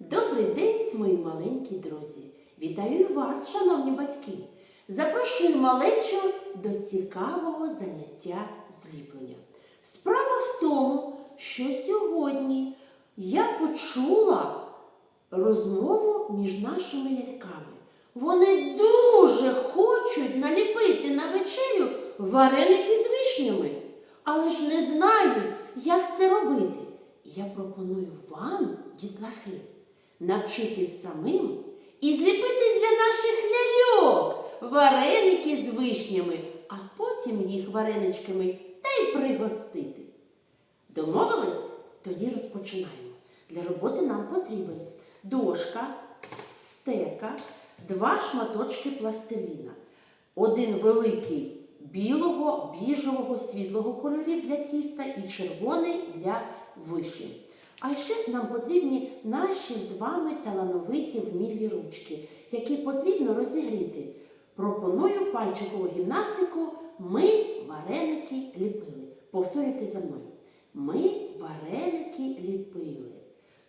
Добрий день, мої маленькі друзі! Вітаю вас, шановні батьки! Запрошую малечу до цікавого заняття зліплення. Справа в тому, що сьогодні я почула розмову між нашими ляльками. Вони дуже хочуть наліпити на вечерю вареники з вишнями, але ж не знають, як це робити. Я пропоную вам, дітлахи, навчитись самим і зліпити для наших ляльок вареники з вишнями, а потім їх вареничками та й пригостити. Домовились? Тоді розпочинаємо. Для роботи нам потрібен дошка, стека, два шматочки пластиліна, один великий білого, біжевого, світлого кольорів для тіста і червоний для вишень. А ще нам потрібні наші з вами талановиті вмілі ручки, які потрібно розігріти. Пропоную пальчикову гімнастику. Ми вареники ліпили. Повторюйте за мною. Ми вареники ліпили.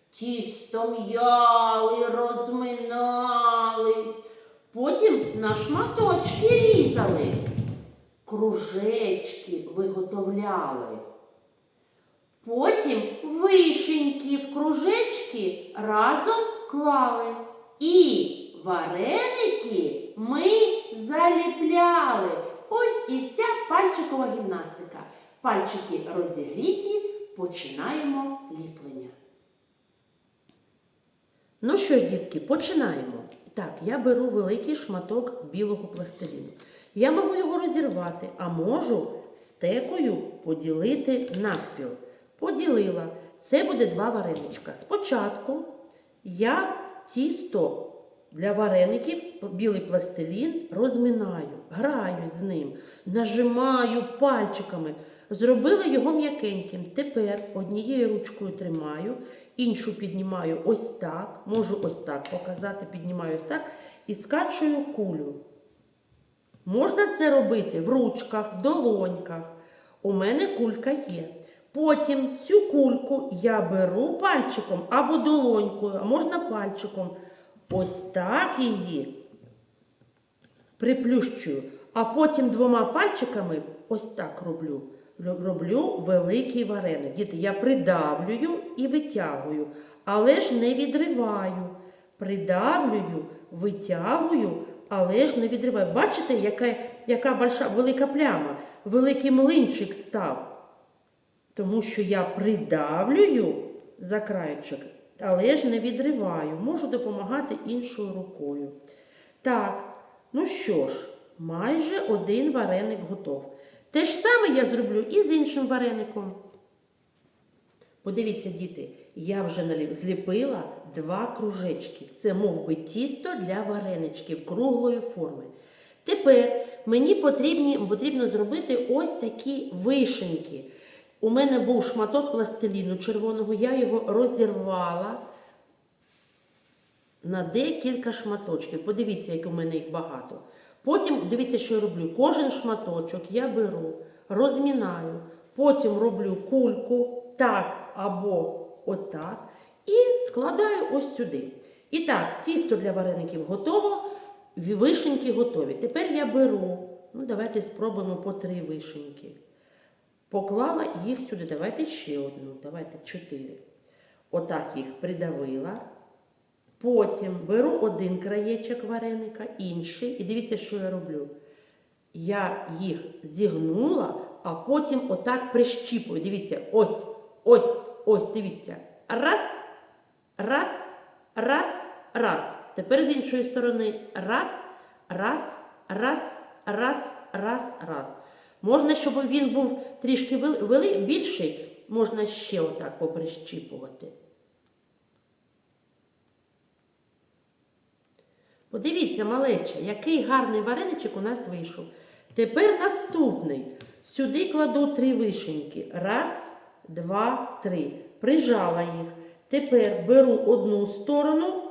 Тісто м'яли, розминали. Потім на шматочки різали. Кружечки виготовляли. Потім вишеньки в кружечки разом клали. І вареники ми заліпляли. Ось і вся пальчикова гімнастика. Пальчики розігріті, починаємо ліплення. Ну що ж, дітки, починаємо. Так, я беру великий шматок білого пластиліну. Я можу його розірвати, а можу стекою поділити навпіл. Поділила. Це буде два вареничка. Спочатку я тісто для вареників, білий пластилін, розминаю, граю з ним, нажимаю пальчиками. Зробила його м'якеньким. Тепер однією ручкою тримаю, іншу піднімаю ось так. Можу ось так показати, піднімаю ось так і скачую кулю. Можна це робити в ручках, в долоньках. У мене кулька є. Потім цю кульку я беру пальчиком або долонькою, а можна пальчиком. Ось так її приплющую. А потім двома пальчиками ось так роблю. Роблю великий вареник. Діти, я придавлюю і витягую, але ж не відриваю. Придавлюю, витягую, але ж не відриваю. Бачите, яка, яка больша, велика пляма, великий млинчик став. Тому що я придавлюю за краєчок, але ж не відриваю. Можу допомагати іншою рукою. Так, ну що ж, майже один вареник готов. Те ж саме я зроблю і з іншим вареником. Подивіться, діти, я вже зліпила два кружечки. Це мов би тісто для вареничків круглої форми. Тепер мені потрібні, потрібно зробити ось такі вишеньки. У мене був шматок пластиліну червоного, я його розірвала на декілька шматочків. Подивіться, як у мене їх багато. Потім дивіться, що я роблю. Кожен шматочок я беру, розмінаю, потім роблю кульку так або отак. І складаю ось сюди. І так, тісто для вареників готово, вишеньки готові. Тепер я беру, ну давайте спробуємо по три вишеньки. Поклала їх сюди. Давайте ще одну. Давайте чотири. Отак їх придавила. Потім беру один краєчок вареника, інший. І дивіться, що я роблю. Я їх зігнула, а потім отак прищіпую. Дивіться, ось, ось, ось, дивіться. Раз, раз, раз, раз. Тепер з іншої сторони. Раз, раз, раз, раз, раз, раз. Можна, щоб він був трішки вели, більший, можна ще отак поприщіпувати. Подивіться, малеча, який гарний вареничок у нас вийшов. Тепер наступний. Сюди кладу три вишеньки. Раз, два, три. Прижала їх. Тепер беру одну сторону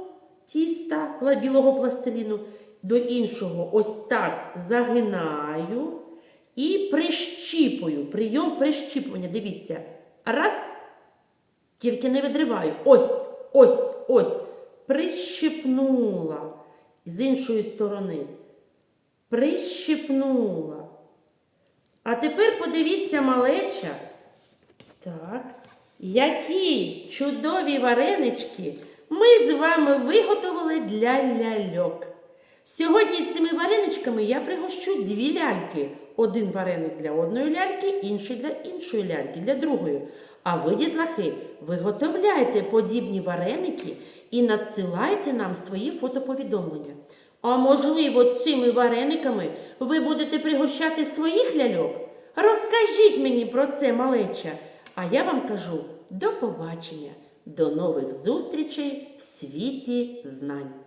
тіста білого пластиліну, до іншого ось так загинаю і прищіпую. Прийом прищіпування. Дивіться. Раз. Тільки не відриваю. Ось, ось, ось. прищипнула. З іншої сторони. Прищипнула. А тепер подивіться, малеча. Так. Які чудові варенички ми з вами виготовили для ляльок. Сьогодні цими вареничками я пригощу дві ляльки. Один вареник для одної ляльки, інший для іншої ляльки, для другої. А ви, дітлахи, виготовляйте подібні вареники і надсилайте нам свої фотоповідомлення. А можливо, цими варениками ви будете пригощати своїх ляльок? Розкажіть мені про це, малеча. А я вам кажу до побачення, до нових зустрічей в світі знань.